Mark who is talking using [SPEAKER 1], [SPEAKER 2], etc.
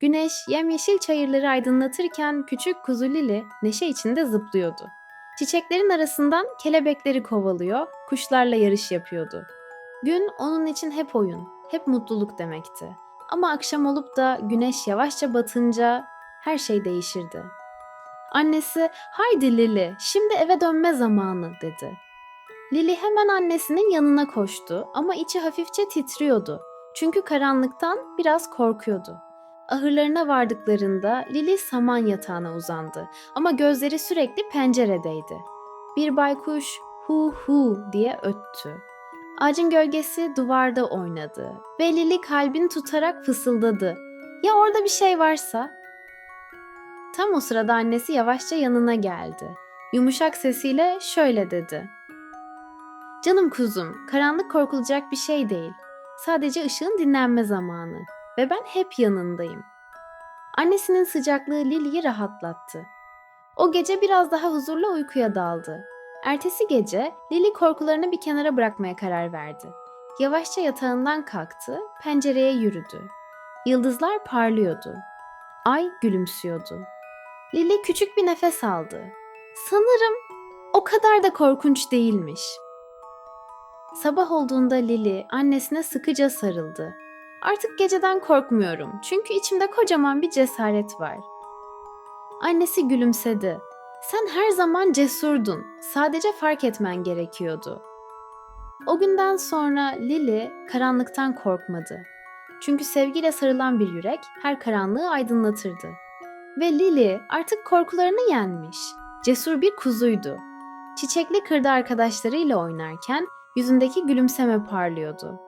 [SPEAKER 1] Güneş yemyeşil çayırları aydınlatırken küçük kuzu Lili neşe içinde zıplıyordu. Çiçeklerin arasından kelebekleri kovalıyor, kuşlarla yarış yapıyordu. Gün onun için hep oyun, hep mutluluk demekti. Ama akşam olup da güneş yavaşça batınca her şey değişirdi. Annesi, "Haydi Lili, şimdi eve dönme zamanı." dedi. Lili hemen annesinin yanına koştu ama içi hafifçe titriyordu. Çünkü karanlıktan biraz korkuyordu. Ahırlarına vardıklarında Lili saman yatağına uzandı ama gözleri sürekli penceredeydi. Bir baykuş hu hu diye öttü. Ağacın gölgesi duvarda oynadı ve Lili kalbini tutarak fısıldadı. Ya orada bir şey varsa? Tam o sırada annesi yavaşça yanına geldi. Yumuşak sesiyle şöyle dedi. Canım kuzum, karanlık korkulacak bir şey değil. Sadece ışığın dinlenme zamanı ve ben hep yanındayım. Annesinin sıcaklığı Lily'yi rahatlattı. O gece biraz daha huzurla uykuya daldı. Ertesi gece Lily korkularını bir kenara bırakmaya karar verdi. Yavaşça yatağından kalktı, pencereye yürüdü. Yıldızlar parlıyordu. Ay gülümsüyordu. Lily küçük bir nefes aldı. Sanırım o kadar da korkunç değilmiş. Sabah olduğunda Lily annesine sıkıca sarıldı. Artık geceden korkmuyorum çünkü içimde kocaman bir cesaret var. Annesi gülümsedi. Sen her zaman cesurdun. Sadece fark etmen gerekiyordu. O günden sonra Lily karanlıktan korkmadı. Çünkü sevgiyle sarılan bir yürek her karanlığı aydınlatırdı. Ve Lily artık korkularını yenmiş. Cesur bir kuzuydu. Çiçekli kırda arkadaşlarıyla oynarken yüzündeki gülümseme parlıyordu.